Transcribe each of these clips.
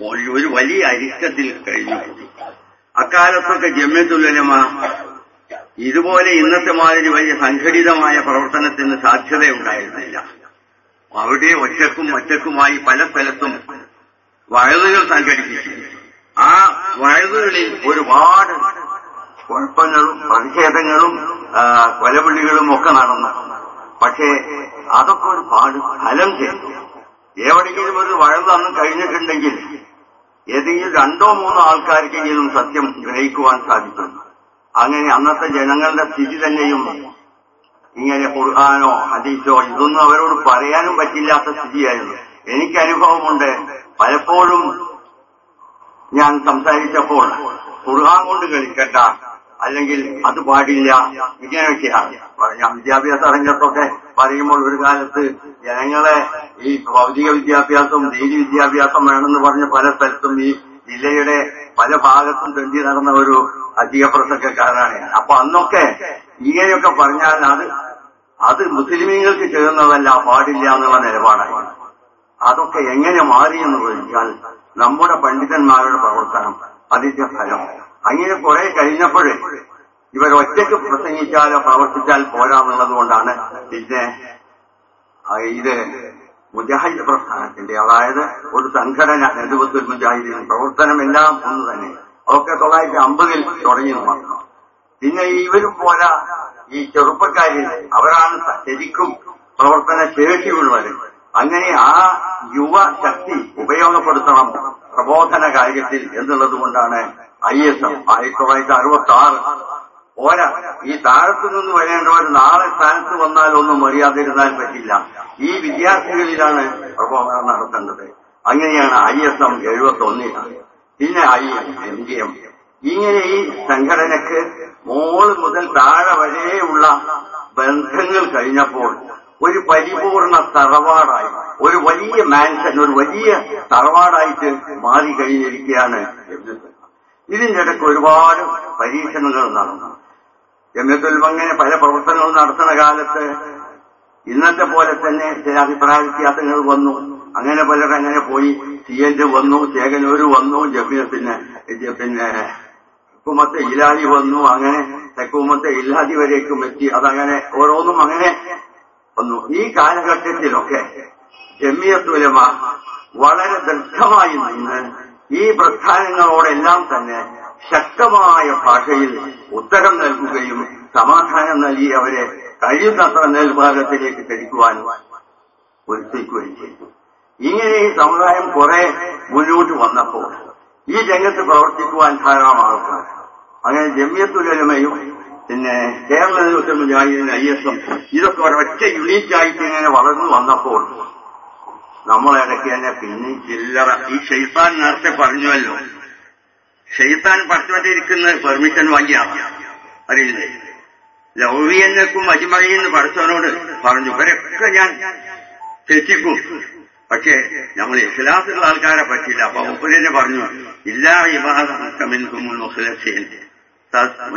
ഒരു- വലിയ അരിഷ്ടത്തിൽ കഴിഞ്ഞു. അക്കാലത്തൊക്കെ ജമ്യത്തുലമ ഇതുപോലെ ഇന്നത്തെ മാതിരി വലിയ സംഘടിതമായ പ്രവർത്തനത്തിന് സാധ്യതയുണ്ടായിരുന്നില്ല. അവിടെ ഒറ്റക്കും ഒറ്റക്കുമായി പല സ്ഥലത്തും വയലുകൾ സംഘടിപ്പിച്ചു. ആ വയലുകളിൽ ഒരുപാട് കുഴപ്പങ്ങളും പ്രതിഷേധങ്ങളും കൊലവിളികളും ഒക്കെ നടന്നു. പക്ഷേ അതൊക്കെ ഒരുപാട് ഫലം ചെയ്തു. എവിടെയെങ്കിലും ഒരു വഴവ് അന്ന് കഴിഞ്ഞിട്ടുണ്ടെങ്കിൽ ഏതെങ്കിലും രണ്ടോ മൂന്നോ ആൾക്കാർക്കെങ്കിലും സത്യം ഗ്രഹിക്കുവാൻ സാധിക്കും. അങ്ങനെ അന്നത്തെ ജനങ്ങളുടെ സ്ഥിതി തന്നെയും ഇങ്ങനെ ഖുർആാനോ ഹദീസോ ഇതൊന്നും അവരോട് പറയാനും പറ്റില്ലാത്ത സ്ഥിതിയായിരുന്നു. എനിക്ക് അനുഭവമുണ്ട്. പലപ്പോഴും ഞാൻ സംസാരിച്ചപ്പോൾ ഖുർആൻ കൊണ്ട് കളിക്കട്ട അല്ലെങ്കിൽ അത് പാടില്ല. ഇങ്ങനെയൊക്കെയാണ് വിദ്യാഭ്യാസ രംഗത്തൊക്കെ പറയുമ്പോൾ ഒരു കാലത്ത് ജനങ്ങളെ ഈ ഭൗതിക വിദ്യാഭ്യാസം ദീനി വിദ്യാഭ്യാസം വേണമെന്ന് പറഞ്ഞ് പല സ്ഥലത്തും ഈ ജില്ലയുടെ പല ഭാഗത്തും തെണ്ടി നടന്ന ഒരു അധിക പ്രസംഗക്കാരനാണ്. അപ്പൊ അന്നൊക്കെ ഇങ്ങനെയൊക്കെ പറഞ്ഞാൽ അത് അത് മുസ്ലിമീങ്ങൾക്ക് ചേർന്നതല്ല പാടില്ല എന്നുള്ള നിലപാടാണ് അതൊക്കെ എങ്ങനെ മാറി എന്ന് ചോദിച്ചാൽ നമ്മുടെ പണ്ഡിതന്മാരുടെ പ്രവർത്തനം അതിന്റെ ഫലം അങ്ങനെ കുറെ കഴിഞ്ഞപ്പോഴേ ഇവർ ഒറ്റയ്ക്ക് പ്രസംഗിച്ചാലോ പ്രവർത്തിച്ചാൽ പോരാന്നുള്ളത് കൊണ്ടാണ് പിന്നെ ഇത് മുജാഹിദ് പ്രസ്ഥാനത്തിന്റെ അതായത് ഒരു സംഘടന നെതുവത്തുൽ പ്രവർത്തനം പ്രവർത്തനമെല്ലാം ഒന്ന് തന്നെ. അതൊക്കെ തൊള്ളായിരത്തി അമ്പതിൽ തുടങ്ങി മാത്രം പിന്നെ ഇവരും പോരാ. ഈ ചെറുപ്പക്കാരിൽ അവരാണ് ശരിക്കും പ്രവർത്തന ശേഷിയുള്ളവർ. അങ്ങനെ ആ യുവശക്തി ഉപയോഗപ്പെടുത്തണം പ്രബോധന കാര്യത്തിൽ എന്നുള്ളത് കൊണ്ടാണ് ഐ എസ് എം ആയിരത്തി തൊള്ളായിരത്തി അറുപത്തി ആറ് പോരാ ഈ താഴത്തു നിന്ന് വരേണ്ടവർ നാളെ സ്ഥാനത്ത് വന്നാലൊന്നും ഒന്നും അറിയാതിരുന്നാൽ പറ്റില്ല. ഈ വിദ്യാർത്ഥികളിലാണ് പ്രബോധനം നടത്തേണ്ടത്. അങ്ങനെയാണ് ഐ എസ് എം എഴുപത്തി ഒന്നിലാണ് പിന്നെ ഐ എം ജി എം. ഇങ്ങനെ ഈ സംഘടനക്ക് മോൾ മുതൽ താഴെ വരെയുള്ള ബന്ധങ്ങൾ കഴിഞ്ഞപ്പോൾ ഒരു പരിപൂർണ തറവാടായി ഒരു വലിയ മാൻഷൻ ഒരു വലിയ തറവാടായിട്ട് മാറി കഴിഞ്ഞിരിക്കുകയാണ് ഇതിന്റെ ഇടയ്ക്ക് ഒരുപാട് പരീക്ഷണങ്ങൾ നടന്നു. ജമ്യത്തുൽ അങ്ങനെ പല പ്രവർത്തനങ്ങളും നടത്തുന്ന കാലത്ത് ഇന്നത്തെ പോലെ തന്നെ ചില അഭിപ്രായ വ്യത്യാസങ്ങൾ വന്നു. അങ്ങനെ പലർ അങ്ങനെ പോയി. സി എന്റെ വന്നു ചേകനൂര് വന്നു ജമ്യ പിന്നെ പിന്നെ ഹുക്കുമത്തെ ഇലാഹി വന്നു. അങ്ങനെ തെക്കുമത്തെ ഇല്ലാതി വരേക്കും എത്തി. അതങ്ങനെ ഓരോന്നും അങ്ങനെ വന്നു. ഈ കാലഘട്ടത്തിലൊക്കെ ജമ്മിയത്തുലമ വളരെ ദൃഢമായി നിന്ന് ഈ പ്രസ്ഥാനങ്ങളോടെല്ലാം തന്നെ ശക്തമായ ഭാഷയിൽ ഉത്തരം നൽകുകയും സമാധാനം നൽകി അവരെ കഴിയുന്നത്ര മേൽഭാഗത്തിലേക്ക് ക്ഷണിക്കുവാൻ ഒരുത്തിക്കുകയും ചെയ്തു. ഇങ്ങനെ ഈ സമുദായം കുറെ മുന്നോട്ട് വന്നപ്പോൾ ഈ രംഗത്ത് പ്രവർത്തിക്കുവാൻ ധാരാളം ആൾക്കാർ അങ്ങനെ ജമ്യത്തുലമയും പിന്നെ കേരള ദിവസം മുജാഹിദിന് ഐ എസ് എം ഇതൊക്കെ ഒരൊറ്റ യൂണിറ്റായിട്ട് ഇങ്ങനെ വളർന്നു വന്നപ്പോൾ നമ്മളിടയ്ക്ക് തന്നെ പിന്നെ ചില്ലറ. ഈ ഷെയ്ത്താൻ നേരത്തെ പറഞ്ഞുവല്ലോ. ഷെയ്ത്താൻ പഠിച്ചുകൊണ്ടിരിക്കുന്ന പെർമിഷൻ വാങ്ങിയാണ്. അറിയില്ലേ? ലൗവിയനക്കും അജിമഴിയെന്ന് പഠിച്ചവനോട് പറഞ്ഞു ഇവരൊക്കെ ഞാൻ തെറ്റിക്കും. പക്ഷേ നമ്മൾ ഇഖ്ലാസുള്ള ആൾക്കാരെ പറ്റില്ല അപ്പൊ മുപ്പതിനെ പറഞ്ഞു ഇല്ലാ ഇവാദമിൻകും മുഖലസീൻ.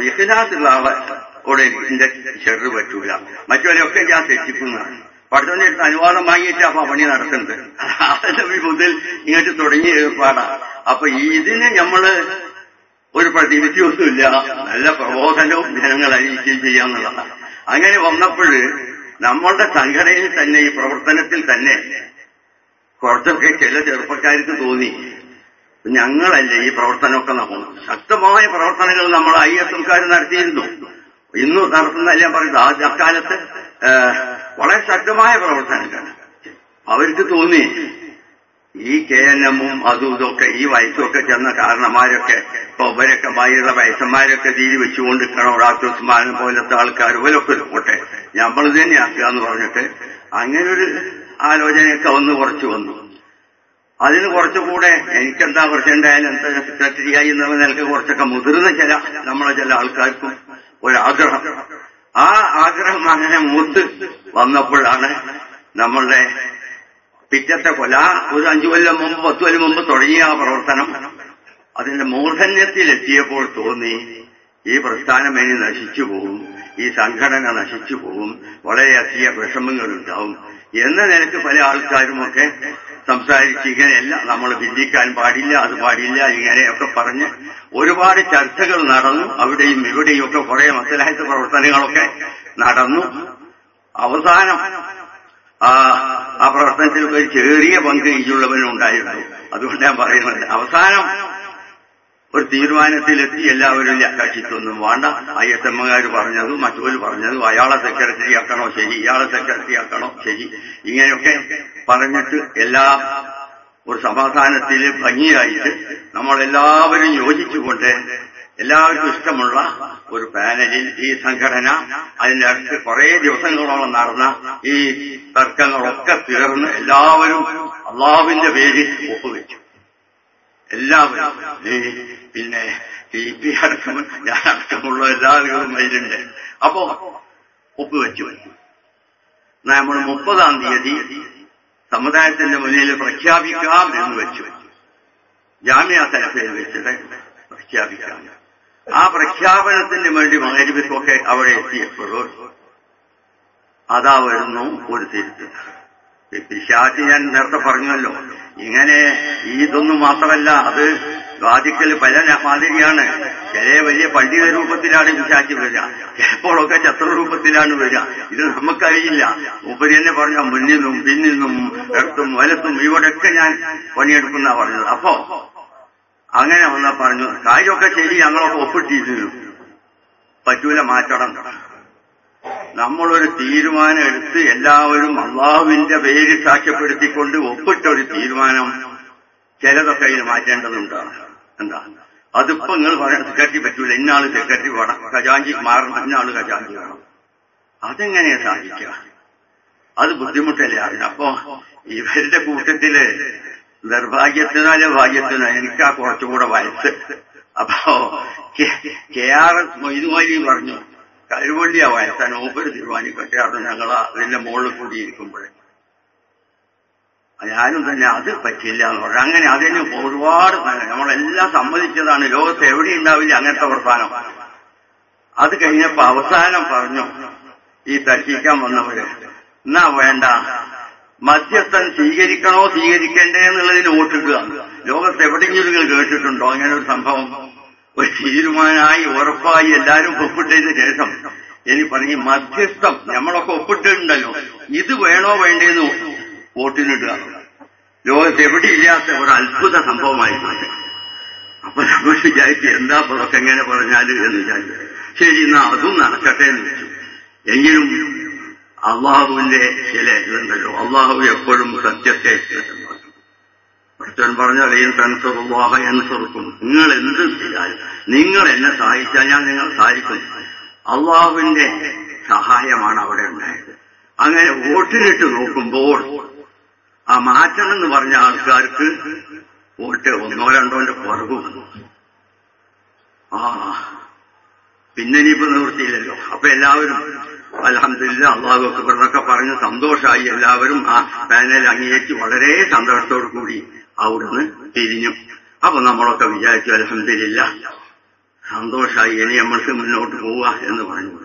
ഇഖ്ലാസുള്ള ആളോടെ ചെറു പറ്റൂല. മറ്റവരൊക്കെ ഞാൻ തെറ്റിക്കുന്നതാണ്. പഠിത്തന്റെ അടുത്ത് അനുവാദം വാങ്ങിയിട്ട് അപ്പൊ പണി നടത്തുന്നത് അതിന്റെ മുതൽ ഇങ്ങോട്ട് തുടങ്ങിയ ഏർപ്പാടാ. അപ്പൊ ഇതിന് നമ്മൾ ഒരു പ്രതിവിധിയൊന്നുമില്ല. നല്ല പ്രബോധനവും ജനങ്ങൾ അറിയിക്കുകയും ചെയ്യാന്നുള്ളതാണ്. അങ്ങനെ വന്നപ്പോഴ് നമ്മളുടെ സംഘടനയിൽ തന്നെ ഈ പ്രവർത്തനത്തിൽ തന്നെ കുറച്ചൊക്കെ ചില ചെറുപ്പക്കാർക്ക് തോന്നി. ഞങ്ങളല്ലേ ഈ പ്രവർത്തനമൊക്കെ നമ്മൾ ശക്തമായ പ്രവർത്തനങ്ങൾ നമ്മൾ ഐ എസ് എംകാർ നടത്തിയിരുന്നു. ഇന്നും നടത്തുന്നതല്ലേ ഞാൻ പറയുന്നത്? ആ അക്കാലത്ത് വളരെ ശക്തമായ പ്രവർത്തനങ്ങൾ അവർക്ക് തോന്നി. ഈ കെ എൻ എമ്മും അതും ഇതൊക്കെ ഈ വയസ്സൊക്കെ ചെന്ന കാരണന്മാരൊക്കെ ഇപ്പൊ ഇവരൊക്കെ ബാഹ്യത വയസ്സന്മാരൊക്കെ തീരി വെച്ചുകൊണ്ട് നിൽക്കണം പോലത്തെ ആൾക്കാർ ഇവരൊക്കെ പോട്ടെ. നമ്മൾ തന്നെ ആക്കുക എന്ന് പറഞ്ഞിട്ട് അങ്ങനെ ഒരു ആലോചനയൊക്കെ ഒന്ന് കുറച്ചു വന്നു. അതിന് കുറച്ചുകൂടെ എനിക്കെന്താ പ്രശ്നമുണ്ടായാലും എന്താ സെക്രട്ടറിയായി എന്നുള്ള നിലയ്ക്ക് കുറച്ചൊക്കെ മുതിർന്ന ചില നമ്മളെ ചില ആൾക്കാർക്കും ഒരാഗ്രഹം ആ അങ്ങനെ മൂത്ത് വന്നപ്പോഴാണ് നമ്മളുടെ പിറ്റത്തെ കൊല ഒരു അഞ്ചു കൊല്ലം മുമ്പ് പത്ത് കൊല്ലം മുമ്പ് തുടങ്ങിയ ആ പ്രവർത്തനം. അതിന്റെ മൂർധന്യത്തിലെത്തിയപ്പോൾ തോന്നി ഈ പ്രസ്ഥാനം ഇനി നശിച്ചു പോകും ഈ സംഘടന നശിച്ചു പോകും വളരെയധികം വിഷമങ്ങളുണ്ടാവും എന്ന നിലയ്ക്ക് പല ആൾക്കാരുമൊക്കെ സംസാരിച്ച് ഇങ്ങനെയല്ല നമ്മൾ ഭിന്നിക്കാൻ പാടില്ല അത് പാടില്ല ഇങ്ങനെയൊക്കെ പറഞ്ഞ് ഒരുപാട് ചർച്ചകൾ നടന്നു. അവിടെയും ഇവിടെയും ഒക്കെ കുറെ മസലാഹിത്ത പ്രവർത്തനങ്ങളൊക്കെ നടന്നു. അവസാനം ആ ആ പ്രവർത്തനത്തിൽ ഒരു ചെറിയ പങ്ക് ഇതിലുള്ളവനും ഉണ്ടായിരുന്നു. അതുകൊണ്ട് ഞാൻ പറയുന്നത് അവസാനം ഒരു തീരുമാനത്തിലെത്തി എല്ലാവരും കക്ഷിക്കൊന്നും വേണ്ട. ഐ എസ് എമ്മുകാർ പറഞ്ഞതും മറ്റൊരു പറഞ്ഞതും അയാളെ സെക്രട്ടറി ആക്കണോ ശരി ഇയാളെ സെക്രട്ടറി ആക്കണോ ശരി ഇങ്ങനെയൊക്കെ പറഞ്ഞിട്ട് എല്ലാ ഒരു സമാധാനത്തിൽ ഭംഗിയായിട്ട് നമ്മളെല്ലാവരും യോജിച്ചുകൊണ്ട് എല്ലാവർക്കും ഇഷ്ടമുള്ള ഒരു പാനലിൽ ഈ സംഘടന അതിന്റെ അടുത്ത് കുറെ ദിവസങ്ങളോളം നടന്ന ഈ തർക്കങ്ങളൊക്കെ തീർന്ന് എല്ലാവരും അള്ളാഹുവിന്റെ പേരിൽ ഒപ്പുവെച്ചു. എല്ലാവരും. പിന്നെ ഈ പി അടക്കം ഞാൻ അടക്കമുള്ള എല്ലാവരും അതിലുണ്ട്. അപ്പോ ഒപ്പുവെച്ചു. നമ്മൾ മുപ്പതാം തീയതി സമുദായത്തിന്റെ മുന്നിൽ പ്രഖ്യാപിക്കാം എന്ന് വെച്ചു. ജാമ്യ തലഫയിൽ വെച്ചിട്ട് പ്രഖ്യാപിക്കാം. ആ പ്രഖ്യാപനത്തിന് വേണ്ടി മകരിവിക്കൊക്കെ അവിടെ എത്തിയപ്പോഴും അതാ വരുന്നു ഒരു തിരുത്ത്. പിശാച്ച് ഞാൻ നേരത്തെ പറഞ്ഞല്ലോ. ഇങ്ങനെ ഇതൊന്നും മാത്രമല്ല അത് വാദിക്കൽ പല മാതിരിയാണ്. ചില വലിയ പണ്ഡിത രൂപത്തിലാണ് പിശാച്ച് വരിക. ചിലപ്പോഴൊക്കെ ചത്ര രൂപത്തിലാണ് വരിക. ഇത് നമുക്കറിയില്ല. ഉപരി തന്നെ പറഞ്ഞ മുന്നിൽ നിന്നും പിന്നിൽ നിന്നും ഇടത്തും വലത്തും ഇവിടെയൊക്കെ ഞാൻ പണിയെടുക്കുന്ന പറഞ്ഞത്. അപ്പോ അങ്ങനെ വന്ന പറഞ്ഞു കാര്യമൊക്കെ ശരി ഞങ്ങളൊക്കെ ഒപ്പിട്ടിരുന്നു. പറ്റൂല മാറ്റണം. നമ്മളൊരു തീരുമാനം എടുത്ത് എല്ലാവരും അള്ളാഹുവിന്റെ പേര് സാക്ഷ്യപ്പെടുത്തിക്കൊണ്ട് ഒപ്പിട്ട ഒരു തീരുമാനം ചിലതൊക്കെ അതിന് മാറ്റേണ്ടതുണ്ട്. എന്താ? അതിപ്പോ നിങ്ങൾ പറയാൻ സെക്രട്ടറി പറ്റൂല ഇന്നാൾ സെക്രട്ടറി വേണം ഖജാഞ്ചി മാറണം ഇന്നാൾ ഖജാഞ്ചി വേണം. അതെങ്ങനെയാ സാധിക്കുക? അത് ബുദ്ധിമുട്ടല്ലേ അതിനപ്പോ ഇവരുടെ കൂട്ടത്തിൽ നിർഭാഗ്യത്തിനാലോ ഭാഗ്യത്തിനോ. എനിക്കാ കുറച്ചുകൂടെ വയസ്സ്. അപ്പോ കെ ആർ മൊയ്തുമാലി പറഞ്ഞു കഴിവള്ളിയാ വയസ്സാണ് മൂപ്പര് തീരുമാനിക്കട്ടെ ഞങ്ങൾ അതിന്റെ മുകളിൽ കൂടിയിരിക്കുമ്പോഴേ. ഞാനും തന്നെ അത് പറ്റില്ല എന്ന് പറഞ്ഞു. അങ്ങനെ അതിന് ഒരുപാട് നല്ല നമ്മളെല്ലാം സമ്മതിച്ചതാണ്. ലോകത്ത് എവിടെ ഉണ്ടാവില്ല അങ്ങനത്തെ പ്രസ്ഥാനം അത് കഴിഞ്ഞപ്പോ അവസാനം പറഞ്ഞു ഈ തർക്കിക്കാൻ വന്നവര് എന്നാ വേണ്ട. മധ്യസ്ഥൻ സ്വീകരിക്കണോ സ്വീകരിക്കണ്ടേ എന്നുള്ളതിന് വോട്ടിടുക. ലോകത്ത് എവിടെയെങ്കിലും നിങ്ങൾ കേട്ടിട്ടുണ്ടോ അങ്ങനെ ഒരു സംഭവം? ഒരു തീരുമാനമായി ഉറപ്പായി എല്ലാവരും ഒപ്പിട്ടതിന് ശേഷം എനിക്ക് പറഞ്ഞ മധ്യസ്ഥം നമ്മളൊക്കെ ഒപ്പിട്ടിട്ടുണ്ടല്ലോ. ഇത് വേണോ വേണ്ടേന്ന് വോട്ടിനിടുക. ലോകത്ത് എവിടെയില്ലാത്ത ഒരു അത്ഭുത സംഭവമായി അപ്പൊ നമ്മൾ വിചാരിച്ചു എന്താ പുറത്തെങ്ങനെ പറഞ്ഞാൽ എന്ന് വിചാരിച്ചു. ശരി എന്നാ അതും നടക്കട്ടെ എന്ന് വെച്ചു. എങ്കിലും അള്ളാഹുവിന്റെ ചില ഇതുണ്ടല്ലോ അള്ളാഹു എപ്പോഴും സത്യത്തെ പഠിച്ചവൻ പറഞ്ഞാൽ ഈ തൻസറുവാഹ എൻസറുക്കും നിങ്ങൾ എന്ത് ചെയ്താൽ നിങ്ങൾ എന്നെ സഹായിച്ചാൽ ഞാൻ നിങ്ങൾ സഹായിക്കും. അള്ളാഹുവിന്റെ സഹായമാണ് അവിടെ ഉണ്ടായത്. അങ്ങനെ വോട്ടിനിട്ട് നോക്കുമ്പോൾ ആ മാറ്റം എന്ന് പറഞ്ഞ ആൾക്കാർക്ക് വോട്ട് ഒന്നോ രണ്ടോന്റെ കുറവ് ആ പിന്നെ ഇനിയിപ്പോ നിവൃത്തിയില്ലല്ലോ. അപ്പൊ എല്ലാവരും അലഹമില്ല അള്ളാഹു അക്ബറിനൊക്കെ പറഞ്ഞ് സന്തോഷമായി എല്ലാവരും ആ പാനൽ അംഗീകരിച്ച് വളരെ സന്തോഷത്തോടു കൂടി അവിടുന്ന് തിരിഞ്ഞു. അപ്പൊ നമ്മളൊക്കെ വിചാരിച്ചു അലഹമില്ല സന്തോഷമായി ഇനി നമ്മൾക്ക് മുന്നോട്ട് പോവുക എന്ന് പറഞ്ഞു.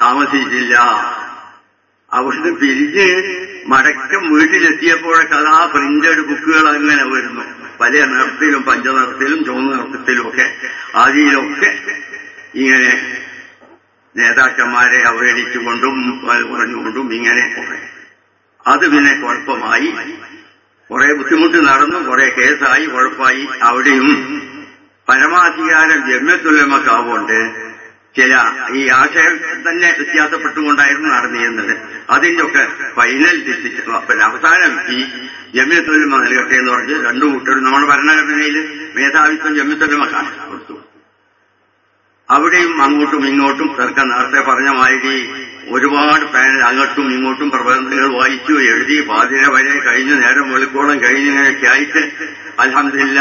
താമസിച്ചില്ല. അവിടുന്ന് പിരിഞ്ഞ് മടക്കം വീട്ടിലെത്തിയപ്പോഴൊക്കെ അതാ പ്രിന്റഡ് ബുക്കുകൾ അങ്ങനെ വരുന്നു. പല നിറത്തിലും പഞ്ചനിറത്തിലും ചുവന്ന നിറത്തിലും ഒക്കെ ആദിയിലൊക്കെ ഇങ്ങനെ നേതാക്കന്മാരെ അവഹേളിച്ചുകൊണ്ടും പറഞ്ഞുകൊണ്ടും ഇങ്ങനെ കുറെ. അത് പിന്നെ കുഴപ്പമായി. കുറെ ബുദ്ധിമുട്ട് നടന്നു കുറെ കേസായി കുഴപ്പമായി. അവിടെയും പരമാധികാരം ജമ്യത്തുല്ലമക്കാവുകൊണ്ട് ചില ഈ ആശയം തന്നെ വ്യത്യാസപ്പെട്ടുകൊണ്ടായിരുന്നു നടന്നിരുന്നത്. അതിന്റെ ഒക്കെ ഫൈനൽ ഡിസിഷൻ അവസാനം ഈ ജമ്യത്തുല്യമ നൽകട്ടെ എന്ന് പറഞ്ഞ് രണ്ടു കൂട്ടരും നമ്മുടെ ഭരണഘടനയിൽ മേധാവിത്വം ജമ്യത്തുല്ലമ കൊടുത്തു. അവിടെയും അങ്ങോട്ടും ഇങ്ങോട്ടും സർക്കാർ നേരത്തെ പറഞ്ഞ മാതിരി ഒരുപാട് പാനൽ അങ്ങോട്ടും ഇങ്ങോട്ടും പ്രബന്ധങ്ങൾ വായിച്ചു എഴുതി പാതിര വരെ കഴിഞ്ഞ് നേരം വെളുക്കോളം കഴിഞ്ഞിങ്ങനെയൊക്കെ ആയിട്ട് അലഹമില്ല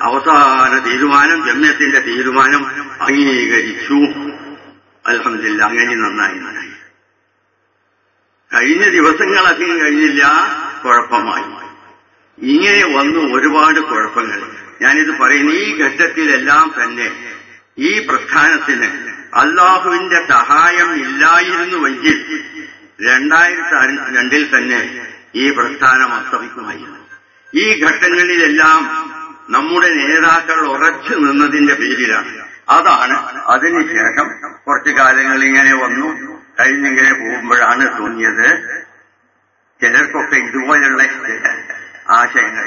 അവസാന തീരുമാനം ജമ്യത്തിന്റെ തീരുമാനം അംഗീകരിച്ചു. അലഹമില്ല അങ്ങനെ നന്നായി നന്നായി. കഴിഞ്ഞ ദിവസങ്ങൾ അധികം കഴിഞ്ഞില്ല കുഴപ്പമായി. ഇങ്ങനെ വന്നു ഒരുപാട് കുഴപ്പങ്ങൾ. ഞാനിത് പറയുന്ന ഈ ഘട്ടത്തിലെല്ലാം തന്നെ ഈ പ്രസ്ഥാനത്തിന് അള്ളാഹുവിന്റെ സഹായം ഇല്ലായിരുന്നുവെങ്കിൽ രണ്ടായിരത്തി രണ്ടിൽ തന്നെ ഈ പ്രസ്ഥാനം അസ്തമിക്കുമായിരുന്നു. ഈ ഘട്ടങ്ങളിലെല്ലാം നമ്മുടെ നേതാക്കൾ ഉറച്ചു നിന്നതിന്റെ പേരിലാണ്. അതാണ് അതിനുശേഷം കുറച്ചു കാലങ്ങൾ ഇങ്ങനെ വന്നു. കഴിഞ്ഞിങ്ങനെ പോകുമ്പോഴാണ് തോന്നിയത് ചിലർക്കൊക്കെ ഇതുപോലുള്ള ആശയങ്ങൾ.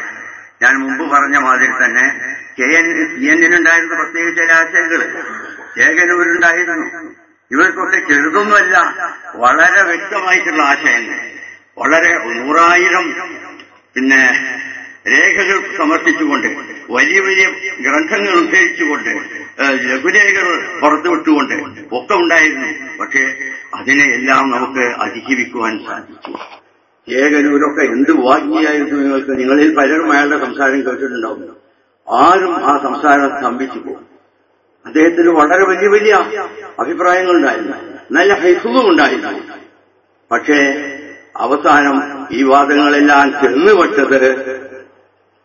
ഞാൻ മുമ്പ് പറഞ്ഞ മാതിരി തന്നെ കെ എൻ സി എന്നിനുണ്ടായിരുന്ന പ്രത്യേക ചില ആശയങ്ങൾ ചേകനൂരുണ്ടായിരുന്നു ഇവർക്കൊക്കെ ചെറുതൊന്നുമല്ല വളരെ വ്യക്തമായിട്ടുള്ള ആശയങ്ങൾ. വളരെ നൂറായിരം പിന്നെ രേഖകൾ സമർപ്പിച്ചുകൊണ്ട് വലിയ വലിയ ഗ്രന്ഥങ്ങൾ ഉദ്ധരിച്ചുകൊണ്ട് ലഘുരേഖകൾ പുറത്തുവിട്ടുകൊണ്ട് ഒക്കെ ഉണ്ടായിരുന്നു. പക്ഷേ അതിനെ എല്ലാം നമുക്ക് അതിജീവിക്കുവാൻ സാധിച്ചു. ഏകനൂരൊക്കെ എന്ത് വാഗ്മിയായിരുന്നു നിങ്ങൾക്ക്? നിങ്ങളിൽ പലരും അയാളുടെ സംസാരം കേട്ടിട്ടുണ്ടാവും. ആരും ആ സംസാരം സ്തംഭിച്ചു പോകും. അദ്ദേഹത്തിന് വളരെ വലിയ വലിയ അഭിപ്രായങ്ങളുണ്ടായിരുന്നു നല്ല ഹൈസുഖം ഉണ്ടായിരുന്നു. പക്ഷേ അവസാനം ഈ വാദങ്ങളെല്ലാം ചെന്നുപെട്ടത്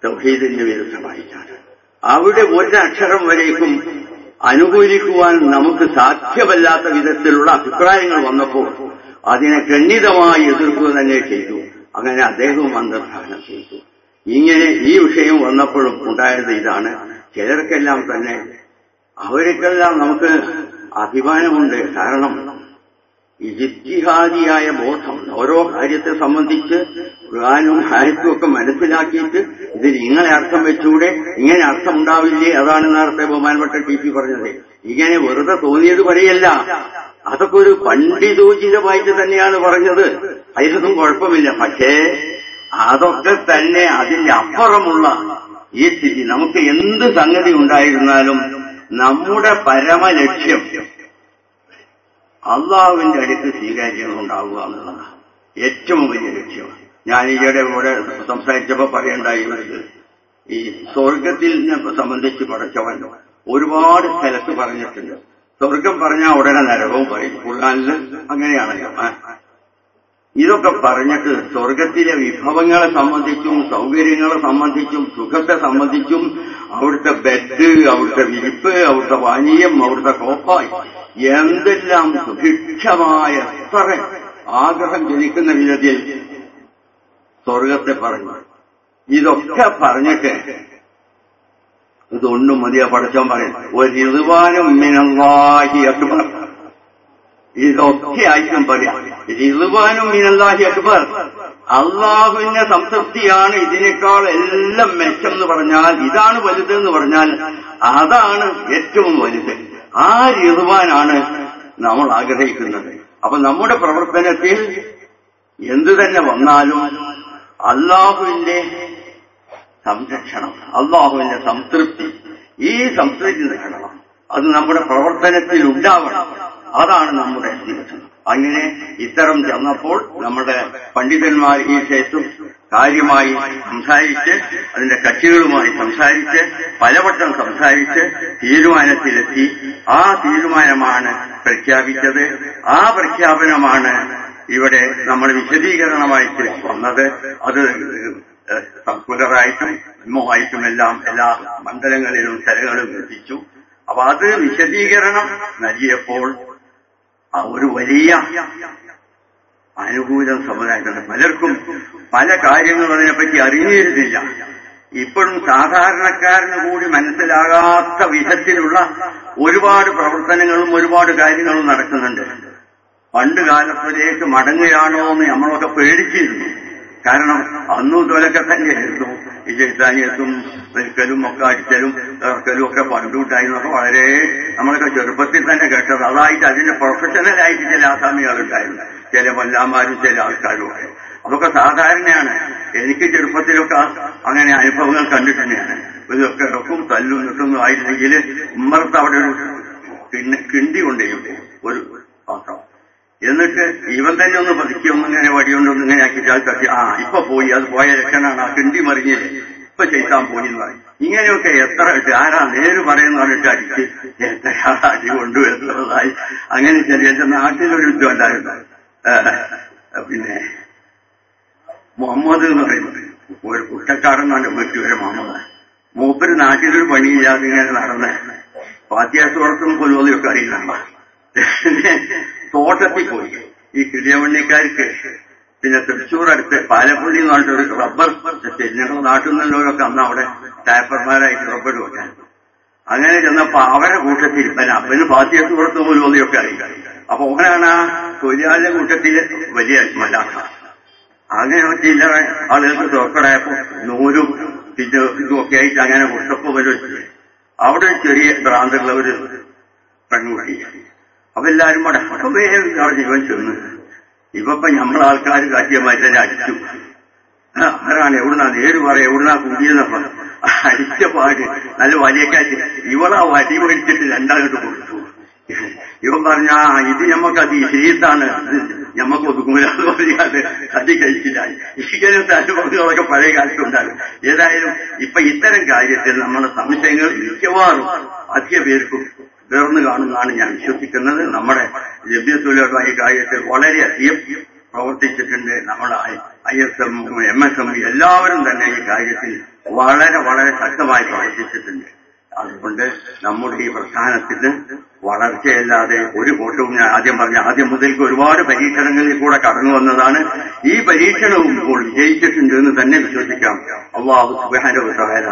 തൗഹീദിന്റെ വിരുദ്ധമായിട്ടാണ്. അവിടെ ഒരക്ഷരം വരേക്കും അനുകൂലിക്കുവാൻ നമുക്ക് സാധ്യമല്ലാത്ത വിധത്തിലുള്ള അഭിപ്രായങ്ങൾ വന്നപ്പോൾ അതിനെ ഖണ്ഡിതമായി എതിർക്കുക തന്നെ ചെയ്തു. അങ്ങനെ അദ്ദേഹവും അന്തർധാനം ചെയ്തു. ഇങ്ങനെ ഈ വിഷയം വന്നപ്പോഴും ഉണ്ടായത് ഇതാണ്. ചിലർക്കെല്ലാം തന്നെ അവർക്കെല്ലാം നമുക്ക് അഭിമാനമുണ്ട്. കാരണം ജിത്തിഹാദിയായ ബോധം ഓരോ കാര്യത്തെ സംബന്ധിച്ച് ഖുർആാനും ഹാരിത്തും ഒക്കെ മനസ്സിലാക്കിയിട്ട് ഇതിൽ ഇങ്ങനെ അർത്ഥം വെച്ചുകൂടെ ഇങ്ങനെ അർത്ഥം ഉണ്ടാവില്ലേ? അതാണ് നേരത്തെ ബഹുമാനപ്പെട്ട ടി പി പറഞ്ഞത്. ഇങ്ങനെ വെറുതെ തോന്നിയത് പറയല്ല അതൊക്കെ ഒരു പണ്ഡിതോചിതമായിട്ട് തന്നെയാണ് പറഞ്ഞത്. അതിലൊന്നും കുഴപ്പമില്ല. പക്ഷേ അതൊക്കെ തന്നെ അതിന്റെ അപ്പുറമുള്ള ഈ സ്ഥിതി. നമുക്ക് എന്ത് സംഗതി ഉണ്ടായിരുന്നാലും നമ്മുടെ പരമലക്ഷ്യം അള്ളാഹുവിന്റെ അടുത്ത് സ്വീകാര്യത ഉണ്ടാവുക എന്നുള്ളതാണ്. ഏറ്റവും വലിയ ലക്ഷ്യം. ഞാൻ ഈയിടെ ഇവിടെ സംസാരിച്ചപ്പോ പറയേണ്ടായി ഈ സ്വർഗത്തിൽ സംബന്ധിച്ച് പഠിച്ചവൻ ഒരുപാട് സ്ഥലത്ത് പറഞ്ഞിട്ടുണ്ട്. സ്വർഗം പറഞ്ഞാൽ ഉടനെ നരകവും പറയും. ഖുർആാനിൽ അങ്ങനെയാണല്ലോ. ഇതൊക്കെ പറഞ്ഞിട്ട് സ്വർഗത്തിലെ വിഭവങ്ങളെ സംബന്ധിച്ചും സൗകര്യങ്ങളെ സംബന്ധിച്ചും സുഖത്തെ സംബന്ധിച്ചും അവിടുത്തെ ബെഡ് അവിടുത്തെ വിരിപ്പ് അവിടുത്തെ പാനീയം അവിടുത്തെ കോപ്പായി എന്തെല്ലാം സുഭിക്ഷമായ എത്ര ആഗ്രഹം ജനിക്കുന്ന വിധത്തിൽ സ്വർഗത്തെ പറഞ്ഞു. ഇതൊക്കെ പറഞ്ഞിട്ട് ഇതൊന്നും മതിയാ പഠിച്ചോൻ പറയും ഒരു ഇരുവാനും മിനല്ലാഹി അക്ബർ. ഇതൊക്കെ ആയിട്ടും പറയാം മിനല്ലാഹി അക്ബർ. അള്ളാഹുവിന്റെ സംതൃപ്തിയാണ് ഇതിനേക്കാൾ എല്ലാം മെച്ചം എന്ന് പറഞ്ഞാൽ ഇതാണ് വലുത് എന്ന് പറഞ്ഞാൽ അതാണ് ഏറ്റവും വലുത്. ആ ഋതുവാനാണ് നമ്മൾ ആഗ്രഹിക്കുന്നത്. അപ്പൊ നമ്മുടെ പ്രവർത്തനത്തിൽ എന്തു തന്നെ വന്നാലും അള്ളാഹുവിന്റെ സംരക്ഷണം അള്ളാഹുവിന്റെ സംതൃപ്തി ഈ സംതൃപ്തി നേടണം. അത് നമ്മുടെ പ്രവർത്തനത്തിൽ ഉണ്ടാവണം. അതാണ് നമ്മുടെ ദിവസം അങ്ങനെ ഇത്തരം ചെന്നപ്പോൾ നമ്മുടെ പണ്ഡിതന്മാർ ഈ ശേഷം കാര്യമായി സംസാരിച്ച് അതിന്റെ കക്ഷികളുമായി സംസാരിച്ച് പലവട്ടം സംസാരിച്ച് തീരുമാനത്തിലെത്തി. ആ തീരുമാനമാണ് പ്രഖ്യാപിച്ചത്. ആ പ്രഖ്യാപനമാണ് ഇവിടെ നമ്മൾ വിശദീകരണമായിട്ട് വന്നത്. അത് സർക്കുലറായിട്ടും എല്ലാം എല്ലാ മണ്ഡലങ്ങളിലും സ്ഥലങ്ങളും എത്തിച്ചു. അപ്പൊ അത് വിശദീകരണം നൽകിയപ്പോൾ ഒരു വലിയ അനുകൂല സമുദായത്തിലുണ്ട് പലർക്കും പല കാര്യങ്ങളും അതിനെപ്പറ്റി അറിഞ്ഞിരുന്നില്ല ഇപ്പോഴും സാധാരണക്കാരന് കൂടി മനസ്സിലാകാത്ത വിധത്തിലുള്ള ഒരുപാട് പ്രവർത്തനങ്ങളും ഒരുപാട് കാര്യങ്ങളും നടക്കുന്നുണ്ട്. പണ്ട് കാലത്തിലേക്ക് മടങ്ങുകയാണോ എന്ന് നമ്മളൊക്കെ പേടിച്ചിരുന്നു. കാരണം അന്നും ഇതുപോലൊക്കെ തന്നെയായിരുന്നു. ഈ ചൈത്താനിയത്തും വെൽക്കലും ഒക്കെ അടിച്ചലും ഇറക്കലും ഒക്കെ പണ്ടുണ്ടായിരുന്നു വളരെ നമ്മളൊക്കെ ചെറുപ്പത്തിൽ തന്നെ കേട്ടത്. അതായിട്ട് അതിന്റെ പ്രൊഫഷണലായിട്ട് ചില ആസാമികളുണ്ടായിരുന്നു. ചില വല്ലാമാരും ചില ആൾക്കാരും അതൊക്കെ സാധാരണയാണ്. എനിക്ക് ചെറുപ്പത്തിലൊക്കെ അങ്ങനെ അനുഭവങ്ങൾ കണ്ടിട്ടുണ്ടെയാണ് ഇതൊക്കെ ഇറക്കും തല്ലും നിൽക്കുന്നു ആയിരുന്നെങ്കിൽ ഉമ്മർത്ത് അവിടെ ഒരു പിന്നെ കിണ്ടി കൊണ്ടേയും ഒരു പാത്രം. എന്നിട്ട് ഇവൻ തന്നെ ഒന്ന് പതുക്കി ഒന്നിങ്ങനെ വടികൊണ്ടൊന്ന് ഇങ്ങനെ ആക്കിയിട്ട് തട്ടി. ആ ഇപ്പൊ പോയി. അത് പോയ ലക്ഷണാണ് ആ കിണ്ടി മറിഞ്ഞില്ലേ? ഇപ്പൊ ചെയ്താൻ പോയി എന്ന് പറയും ഇങ്ങനെയൊക്കെ എത്ര ഇട്ട് ആരാ നേര് പറയുന്ന പറഞ്ഞിട്ട് അടിച്ച് അടി കൊണ്ടു എത്രതായി അങ്ങനെ ചെറിയ നാട്ടിലൊരു യുദ്ധം ഉണ്ടായിരുന്നു പിന്നെ മുഹമ്മദ് എന്ന് പറയുന്നത്. ഒരു കുട്ടക്കാരൻ മറ്റു ഒരു മുഹമ്മദ്. മൂപ്പര് നാട്ടിലൊരു പണിയില്ലാതെ ഇങ്ങനെ നടന്ന പാത്യാസോർക്കും കൊല്ലുവതൊക്കെ അറിയില്ല തോട്ടത്തിൽ പോയി. ഈ കിളിയവണ്ണിക്കാർക്ക് പിന്നെ തൃശ്ശൂർ അടുത്ത് പാലപ്പള്ളി എന്ന് പറഞ്ഞിട്ടൊരു റബ്ബർ എസ്റ്റേറ്റ് ഞങ്ങളുടെ നാട്ടിൽ നിന്നുള്ളവരൊക്കെ അന്ന് അവിടെ ടാപ്പർമാരായിട്ട് റബ്ബർ വെക്കാൻ. അങ്ങനെ ചെന്നപ്പോ അവരെ കൂട്ടത്തിൽ പിന്നെ അപ്പന് പാത്തിയത്ത് പുറത്ത് ഒന്നിയൊക്കെ അറിയില്ല അപ്പൊ ഓനാണ് ആ തൊഴിലാളിയുടെ കൂട്ടത്തിൽ വലിയ മലാക്ക അങ്ങനെ ചില ആളുകൾക്ക് തുറക്കടായപ്പോ നൂലും പിന്നെ ഇതുമൊക്കെ ആയിട്ട് അങ്ങനെ കൊടുത്തപ്പോ വരും അവിടെ ചെറിയ ഭ്രാന്തുള്ള ഒരു പെൺകുട്ടി. അപ്പൊ എല്ലാരും കൂടെ അവിടെ ജീവൻ ചെന്ന്. ഇവപ്പൊ നമ്മളാൾക്കാർ മാറ്റി അടിച്ചു. ആരാണ് എവിടുന്നാ നേര് പറയാ എവിടുന്നാ കൂടിയെന്നപ്പോ അടിച്ച പാട്. നല്ല വലിയ കാറ്റ് ഇവളാ വടി മേടിച്ചിട്ട് രണ്ടാളിട്ട് കൊടുത്തു. ഇവൻ പറഞ്ഞ ആ ഇത് ഞമ്മക്ക് അത് ശരീരത്താണ്. ഞമ്മക്ക് ഒതുക്കൂലെന്ന് പറയാതെ കടി കഴിച്ചില്ല. ഇങ്ങനത്തെ അനുഭവങ്ങളൊക്കെ പഴയ കാലത്തുണ്ടാകും ഏതായാലും ഇപ്പൊ ഇത്തരം കാര്യത്തിൽ നമ്മുടെ സംശയങ്ങൾ മിക്കവാറും അധിക പേർക്കും ഉയർന്നു കാണുന്നതാണ് ഞാൻ വിശ്വസിക്കുന്നത്. നമ്മുടെ ലഭ്യത്തുലമായ കാര്യത്തിൽ വളരെയധികം പ്രവർത്തിച്ചിട്ടുണ്ട്. നമ്മുടെ I S M M S M എല്ലാവരും തന്നെ ഈ കാര്യത്തിൽ വളരെ വളരെ ശക്തമായി പ്രവർത്തിച്ചിട്ടുണ്ട്. അതുകൊണ്ട് നമ്മുടെ ഈ പ്രസ്ഥാനത്തിന് വളർച്ചയല്ലാതെ ഒരു കോട്ടവും ഞാൻ ആദ്യം പറഞ്ഞ ആദ്യം മുതൽക്ക് ഒരുപാട് പരീക്ഷണങ്ങളിൽ കൂടെ കടന്നു വന്നതാണ്. ഈ പരീക്ഷണവും ഇപ്പോൾ വിജയിച്ചിട്ടുണ്ട് എന്ന് തന്നെ വിശ്വസിക്കാം. അള്ളാഹു സുബാനുഭവത്തായ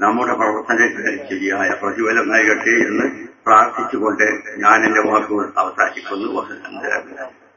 നമ്മുടെ പ്രവർത്തനത്തിന് ശരിയായ പ്രതിഫലം നൽകട്ടെ എന്ന് പ്രാർത്ഥിച്ചുകൊണ്ട് ഞാൻ എന്റെ വാക്കുകൾ അവസാനിക്കുന്നു